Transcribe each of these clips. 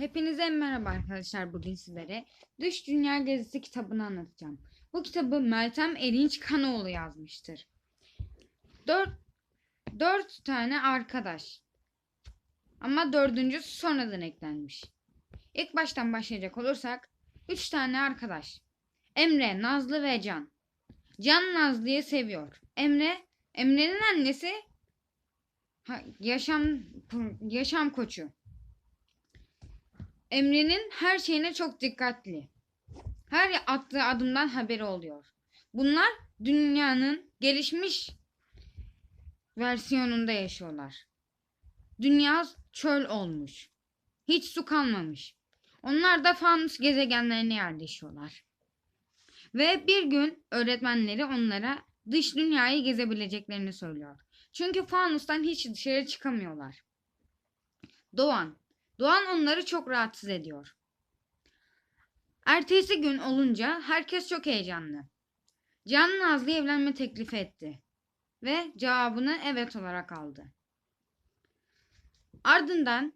Hepinize merhaba arkadaşlar. Bugün sizlere Dış Dünya Gezisi kitabını anlatacağım. Bu kitabı Meltem Erinç Kanoğlu yazmıştır. Dört, dört tane arkadaş. Ama dördüncüsü sonradan eklenmiş. İlk baştan başlayacak olursak üç tane arkadaş. Emre, Nazlı ve Can. Can Nazlı'yı seviyor. Emre, Emre'nin annesi yaşam yaşam koçu. Emre'nin her şeyine çok dikkatli. Her attığı adımdan haberi oluyor. Bunlar dünyanın gelişmiş versiyonunda yaşıyorlar. Dünya çöl olmuş. Hiç su kalmamış. Onlar da fanus gezegenlerine yerleşiyorlar. Ve bir gün öğretmenleri onlara dış dünyayı gezebileceklerini söylüyor. Çünkü fanustan hiç dışarı çıkamıyorlar. Doğan. Doğan onları çok rahatsız ediyor. Ertesi gün olunca herkes çok heyecanlı. Can Nazlı evlenme teklifi etti ve cevabını evet olarak aldı. Ardından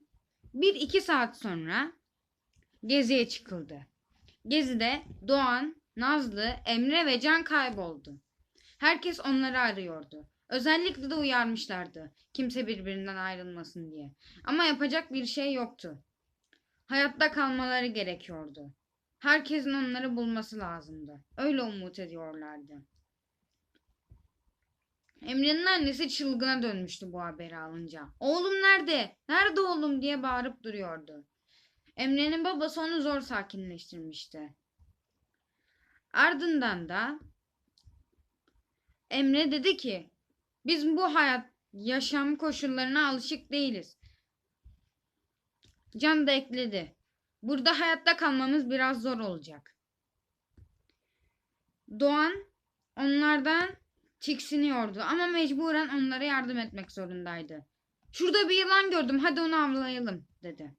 bir iki saat sonra geziye çıkıldı. Gezide Doğan, Nazlı, Emre ve Can kayboldu. Herkes onları arıyordu. Özellikle de uyarmışlardı. Kimse birbirinden ayrılmasın diye. Ama yapacak bir şey yoktu. Hayatta kalmaları gerekiyordu. Herkesin onları bulması lazımdı. Öyle umut ediyorlardı. Emre'nin annesi çılgına dönmüştü bu haberi alınca. Oğlum nerede? Nerede oğlum diye bağırıp duruyordu. Emre'nin babası onu zor sakinleştirmişti. Ardından da Emre dedi ki biz bu hayat yaşam koşullarına alışık değiliz. Can da ekledi. Burada hayatta kalmamız biraz zor olacak. Doğan onlardan tiksiniyordu ama mecburen onlara yardım etmek zorundaydı. Şurada bir yılan gördüm hadi onu avlayalım dedi.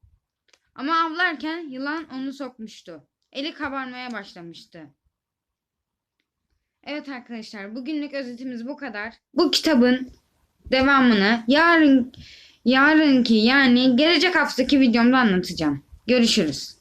Ama avlarken yılan onu sokmuştu. Eli kabarmaya başlamıştı. Evet arkadaşlar bugünlük özetimiz bu kadar. Bu kitabın devamını yarın yarınki yani gelecek haftaki videomda anlatacağım. Görüşürüz.